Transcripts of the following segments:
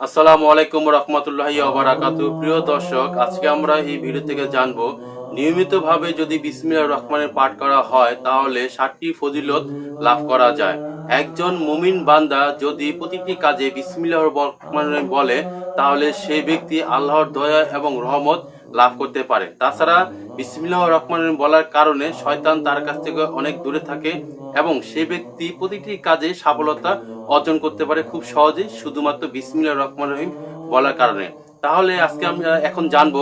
আসসালামু আলাইকুম রহমতুল্লাহ আবরাকাতু প্রিয় দর্শক, আজকে আমরা এই ভিডিও থেকে জানব, নিয়মিতভাবে যদি বিসমিল্লা রহমানের পাঠ করা হয়, তাহলে ষাটটি ফজিলত লাভ করা যায়। একজন মুমিন বান্দা যদি প্রতিটি কাজে বিসমিল্লাহ রহমানের বলে, তাহলে সেই ব্যক্তি আল্লাহর দয়া এবং রহমত লাভ করতে পারে। তাছাড়া বিসমিল্লাহ রহমানের বলার কারণে শয়তান তার কাছ থেকে অনেক দূরে থাকে এবং সে ব্যক্তি প্রতিটি কাজে সফলতা অর্জন করতে পারে খুব সহজেই শুধুমাত্র বিসমিল্লাহ রহমান রহিম বলার কারণে। তাহলে আজকে আমরা এখন জানব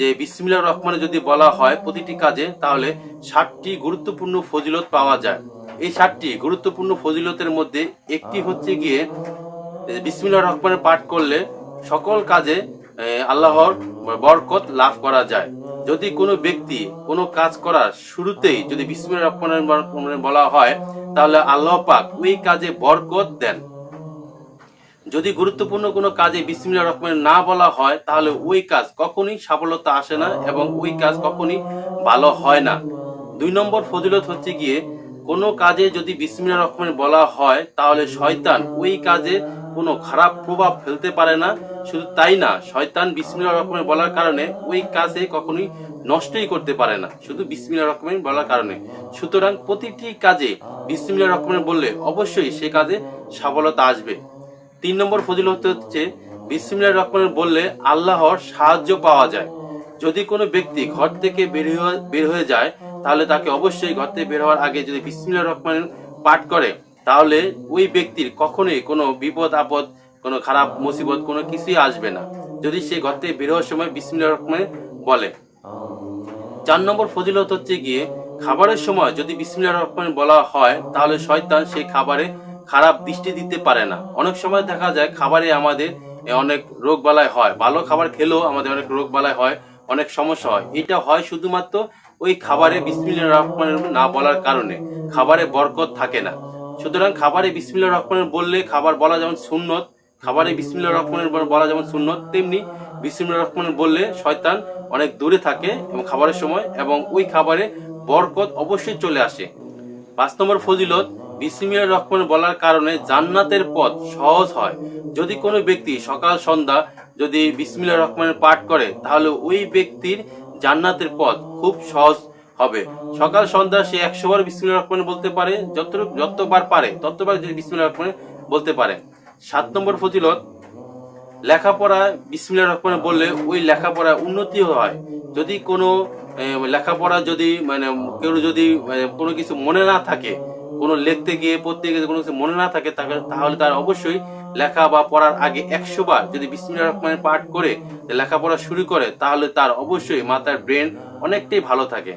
যে বিসমিল্লাহ রহমানে যদি বলা হয় প্রতিটি কাজে, তাহলে ষাটটি গুরুত্বপূর্ণ ফজিলত পাওয়া যায়। এই ষাটটি গুরুত্বপূর্ণ ফজিলতের মধ্যে একটি হচ্ছে গিয়ে, বিসমিল্লাহ রহমানের পাঠ করলে সকল কাজে আল্লাহর বরকত লাভ করা যায়। যদি কোনো ব্যক্তি কোনো কাজ করার শুরুতেই যদি রহমানের বলা হয়, তাহলে আল্লাহ পাক ওই কাজে বরকত দেন। যদি গুরুত্বপূর্ণ কোনো কাজে বিসমিল্লাহ রহমান না বলা হয়, তাহলে ওই কাজ কখনই সফলতা আসে না এবং ওই কাজ কখনই ভালো হয় না। দুই নম্বর ফজিলত হচ্ছে গিয়ে, কোনো কাজে যদি বিসমিল্লাহ রহমান বলা হয়, তাহলে শয়তান ওই কাজে কোনো খারাপ প্রভাব ফেলতে পারে না। শুধু তাই না, শয়তান বিসমিল্লাহ রহমান বলার কারণে ওই কাজে কখনোই নষ্টই করতে পারে না। শুধু বিসমিল্লাহ রহমান বলার কারণে। সুতরাং প্রতিটি কাজে বিসমিল্লাহ রহমান বললে অবশ্যই সে কাজে সফলতা আসবে। তিন নম্বর ফজিলত হচ্ছে, বিসমিল্লাহ রহমান বললে আল্লাহর সাহায্য পাওয়া যায়। যদি কোনো ব্যক্তি ঘর থেকে বের হয়ে বের হয়ে যায়, তাহলে তাকে অবশ্যই ঘর থেকে বের হওয়ার আগে যদি বিসমিল্লাহ রহমান পাঠ করে তাহলে ওই ব্যক্তির কখনোই কোনো বিপদ, আপদ, কোনো খারাপ মুসিবত, কোনো কিছুই আসবে না। যদি সে ঘর থেকে বের হওয়ার সময় বিসমিল্লাহ রহমান বলে। চার নম্বর ফজিলত হচ্ছে গিয়ে, খাবারের সময় যদি বিসমিল্লাহ রহমান বলা হয়, তাহলে শয়তান সেই খাবারে খারাপ দৃষ্টি দিতে পারে না। অনেক সময় দেখা যায় খাবারে আমাদের অনেক রোগ বালাই হয়। ভালো খাবার খেলেও আমাদের অনেক রোগ বালাই হয়, অনেক সমস্যা হয়। এটা হয় শুধুমাত্র ওই খাবারে বিসমিল্লাহ রহমান না বলার কারণে। খাবারে বরকত থাকে না। সুতরাং খাবারে বিসমিল্লাহ রহমান বললে খাবার বলা যেমন সুন্নত, খাবারে বিসমিল্লাহ রহমানের বলা যেমন সুন্নত, তেমনি বিসমিল্লাহ রহমান বললে শয়তান অনেক দূরে থাকে এবং খাবারের সময় এবং ওই খাবারে বরকত অবশ্যই চলে আসে। পাঁচ নম্বর ফজিলত, বিসমিল্লাহ রহমান বলার কারণে জান্নাতের পথ সহজ হয়। যদি কোনো ব্যক্তি সকাল, সন্ধ্যা যদি বিসমিল্লাহ রহমানের পাঠ করে, তাহলে ওই ব্যক্তির জান্নাতের পথ খুব সহজ হবে। সকাল সন্ধ্যা সে একশো বার বিসমিল্লাহ রহমান বলতে পারে যত যতবার পারে ততবার যদি বিসমিল্লাহ রহমান বলতে পারে। সাত নম্বর ফজিলত লেখাপড়া বিসমিল্লাহ রহমান বললে ওই লেখাপড়া উন্নতি হয়। যদি কোনো লেখাপড়া যদি মানে কেউ যদি মানে, কোনো কিছু মনে না থাকে কোনো লিখতে গিয়ে পড়তে গিয়ে কোনো কিছু মনে না থাকে তাহলে তার অবশ্যই লেখা বা পড়ার আগে একশো বার যদি বিসমিল্লাহ রহমানের পাঠ করে লেখাপড়া শুরু করে তাহলে তার অবশ্যই মাথার ব্রেন অনেকটাই ভালো থাকে।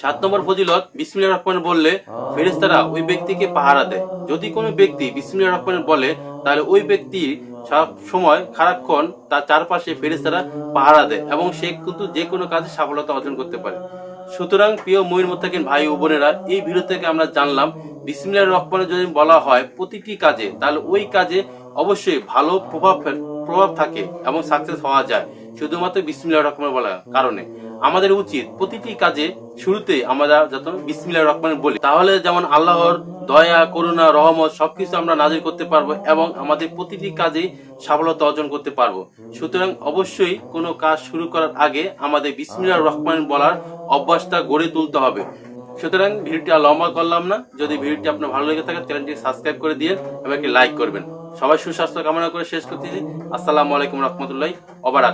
সাত নম্বর ফজিলত বিসমিল্লাহ রহমান বললে ফেরেস্তারা ওই ব্যক্তিকে পাহারা দেয়। যদি কোনো ব্যক্তি বিসমিল্লাহ রহমান বলে, তাহলে ওই ব্যক্তি সব সময় খারাপক্ষণ তার চারপাশে ফেরেস্তারা পাহারা দেয় এবং সে কিন্তু যে কোনো কাজে সফলতা অর্জন করতে পারে। সুতরাং প্রিয় ময়ূর মোত্তাকিন ভাই ও বোনেরা, এই ভিডিও থেকে আমরা জানলাম বিসমিল্লাহ রহমানে যদি বলা হয় প্রতিটি কাজে, তাহলে ওই কাজে অবশ্যই ভালো প্রভাব প্রভাব থাকে এবং সাকসেস হওয়া যায়, শুধুমাত্র বিসমিল্লাহ রহমান বলার কারণে। আমাদের উচিত প্রতিটি কাজে শুরুতে আমরা যত বিসমিল্লাহ রহমান বলি, তাহলে যেমন আল্লাহর দয়া, করুণা, রহমত সবকিছু আমরা নাজির করতে পারব এবং আমাদের প্রতিটি কাজে সফলতা অর্জন করতে পারব। সুতরাং অবশ্যই কোনো কাজ শুরু করার আগে আমাদের বিসমিল্লাহ রহমান বলার অভ্যাসটা গড়ে তুলতে হবে। সুতরাং ভিডিওটি আর লম্বা করলাম না। যদি ভিডিওটি আপনার ভালো লেগে থাকে চ্যানেলটি সাবস্ক্রাইব করে দিয়ে এবং একটি লাইক করবেন। সবাই সুস্বাস্থ্য কামনা করে শেষ করতেছি। আসসালামু আলাইকুম রহমতুল্লাহ অবার